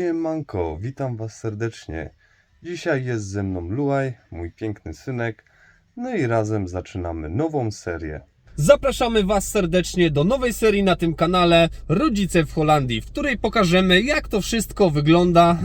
Siemanko, witam Was serdecznie. Dzisiaj jest ze mną Luaj, mój piękny synek. No i razem zaczynamy nową serię. Zapraszamy Was serdecznie do nowej serii na tym kanale Rodzice w Holandii, w której pokażemy jak to wszystko wygląda,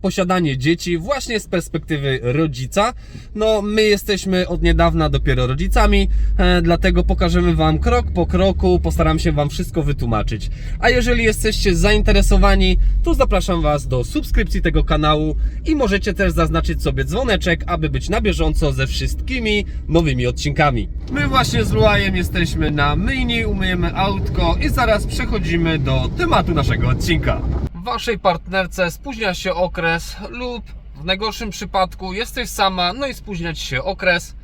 posiadanie dzieci właśnie z perspektywy rodzica. No, my jesteśmy od niedawna dopiero rodzicami, e, dlatego pokażemy Wam krok po kroku, postaram się Wam wszystko wytłumaczyć. A jeżeli jesteście zainteresowani, to zapraszam Was do subskrypcji tego kanału i możecie też zaznaczyć sobie dzwoneczek, aby być na bieżąco ze wszystkimi nowymi odcinkami. My właśnie z Luajem jesteśmy na myjni, umyjemy autko i zaraz przechodzimy do tematu naszego odcinka. Waszej partnerce spóźnia się okres lub w najgorszym przypadku jesteś sama, no i spóźnia Ci się okres.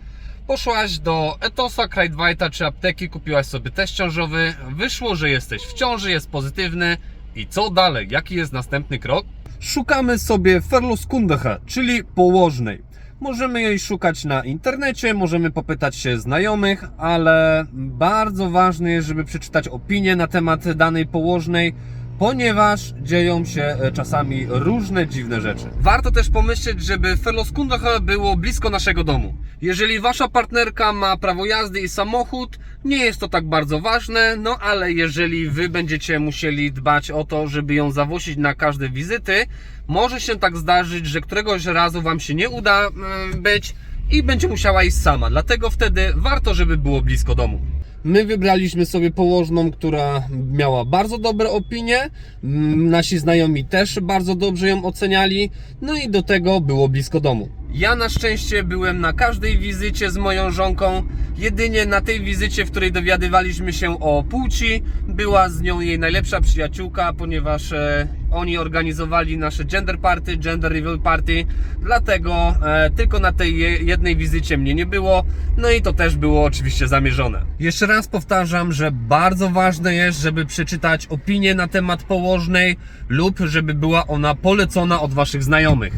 Poszłaś do Etosa, Kreidweita czy apteki, kupiłaś sobie test ciążowy, wyszło, że jesteś w ciąży, jest pozytywny i co dalej? Jaki jest następny krok? Szukamy sobie Verloskundige, czyli położnej. Możemy jej szukać na internecie, możemy popytać się znajomych, ale bardzo ważne jest, żeby przeczytać opinię na temat danej położnej, ponieważ dzieją się e, czasami różne dziwne rzeczy. Warto też pomyśleć, żeby Verloskundige było blisko naszego domu. Jeżeli wasza partnerka ma prawo jazdy i samochód, nie jest to tak bardzo ważne, no ale jeżeli wy będziecie musieli dbać o to, żeby ją zawozić na każde wizyty, może się tak zdarzyć, że któregoś razu wam się nie uda mm, być i będzie musiała iść sama. Dlatego wtedy warto, żeby było blisko domu. My wybraliśmy sobie położną, która miała bardzo dobre opinie. Mm, Nasi znajomi też bardzo dobrze ją oceniali. No i do tego było blisko domu. Ja na szczęście byłem na każdej wizycie z moją żonką. Jedynie na tej wizycie, w której dowiadywaliśmy się o płci, była z nią jej najlepsza przyjaciółka, ponieważ e, oni organizowali nasze gender party, gender reveal party. Dlatego e, tylko na tej je- jednej wizycie mnie nie było. No i to też było oczywiście zamierzone. Jeszcze raz powtarzam, że bardzo ważne jest, żeby przeczytać opinię na temat położnej lub żeby była ona polecona od waszych znajomych.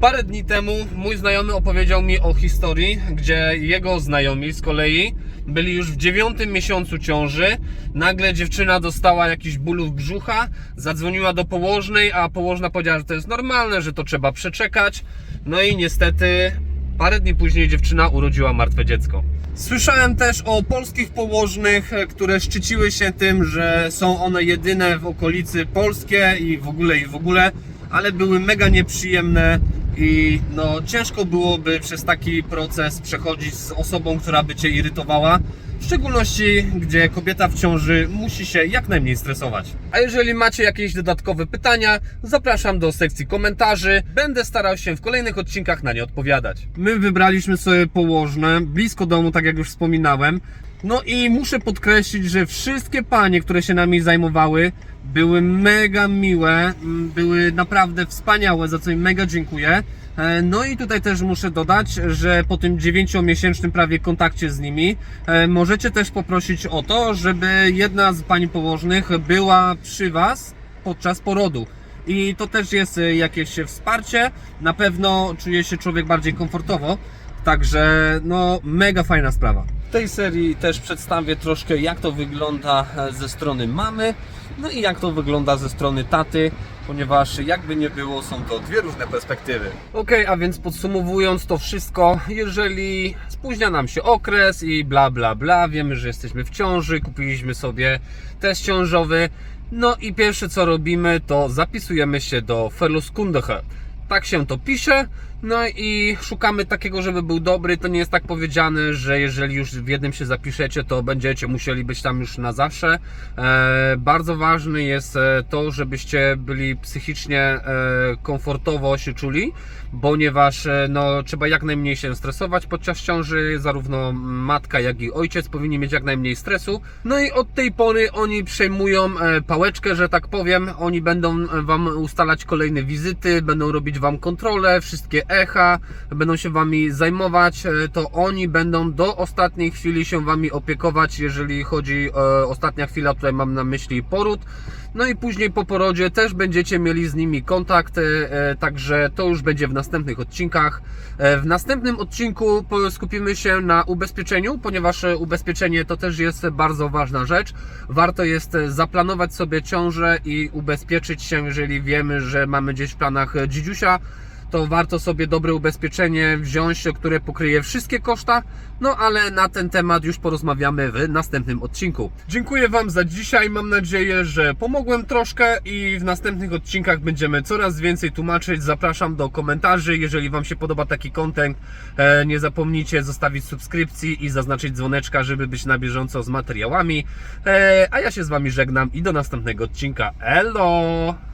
Parę dni temu mój znajomy opowiedział mi o historii, gdzie jego znajomi z kolei byli już w dziewiątym miesiącu ciąży. Nagle dziewczyna dostała jakiś bólów brzucha, zadzwoniła do położnej, a położna powiedziała, że to jest normalne, że to trzeba przeczekać. No i niestety parę dni później dziewczyna urodziła martwe dziecko. Słyszałem też o polskich położnych, które szczyciły się tym, że są one jedyne w okolicy polskie i w ogóle i w ogóle, ale były mega nieprzyjemne i no ciężko byłoby przez taki proces przechodzić z osobą, która by cię irytowała. W szczególności, gdzie kobieta w ciąży musi się jak najmniej stresować. A jeżeli macie jakieś dodatkowe pytania, zapraszam do sekcji komentarzy. Będę starał się w kolejnych odcinkach na nie odpowiadać. My wybraliśmy sobie położne, blisko domu, tak jak już wspominałem. No i muszę podkreślić, że wszystkie panie, które się nami zajmowały, były mega miłe, mm, były naprawdę wspaniałe, za co im mega dziękuję. E, No i tutaj też muszę dodać, że po tym 9-miesięcznym prawie kontakcie z nimi e, możecie też poprosić o to, żeby jedna z pani położnych była przy Was podczas porodu. I to też jest e, jakieś wsparcie. Na pewno czuje się człowiek bardziej komfortowo. Także no mega fajna sprawa. W tej serii też przedstawię troszkę jak to wygląda e, ze strony mamy, no i jak to wygląda ze strony taty, ponieważ jakby nie było są to dwie różne perspektywy. Ok, a więc podsumowując to wszystko, jeżeli spóźnia nam się okres i bla bla bla, wiemy, że jesteśmy w ciąży, kupiliśmy sobie test ciążowy, no i pierwsze co robimy to zapisujemy się do Verloskundige. Tak się to pisze. No i szukamy takiego, żeby był dobry. To nie jest tak powiedziane, że jeżeli już w jednym się zapiszecie, to będziecie musieli być tam już na zawsze. E, bardzo ważne jest e, to, żebyście byli psychicznie e, komfortowo się czuli, ponieważ no, trzeba jak najmniej się stresować podczas ciąży. Zarówno matka, jak i ojciec powinni mieć jak najmniej stresu. No i od tej pory oni przejmują pałeczkę, że tak powiem. Oni będą Wam ustalać kolejne wizyty, będą robić Wam kontrole, wszystkie echa, będą się Wami zajmować. E, To oni będą do ostatniej chwili się Wami opiekować, jeżeli chodzi o ostatnia chwila, tutaj mam na myśli poród. No i później po porodzie też będziecie mieli z nimi kontakt, e, e, także to już będzie w następnych odcinkach. E, W następnym odcinku skupimy się na ubezpieczeniu, ponieważ e, ubezpieczenie to też jest bardzo ważna rzecz. Warto jest e, zaplanować sobie ciążę i ubezpieczyć się, jeżeli wiemy, że mamy gdzieś w planach e, dzidziusia to warto sobie dobre ubezpieczenie wziąć, które pokryje wszystkie koszta. No ale na ten temat już porozmawiamy w następnym odcinku. Dziękuję Wam za dzisiaj. Mam nadzieję, że pomogłem troszkę i w następnych odcinkach będziemy coraz więcej tłumaczyć. Zapraszam do komentarzy. Jeżeli Wam się podoba taki content, e, nie zapomnijcie zostawić subskrypcji i zaznaczyć dzwoneczka, żeby być na bieżąco z materiałami. E, A ja się z Wami żegnam i do następnego odcinka. Elo!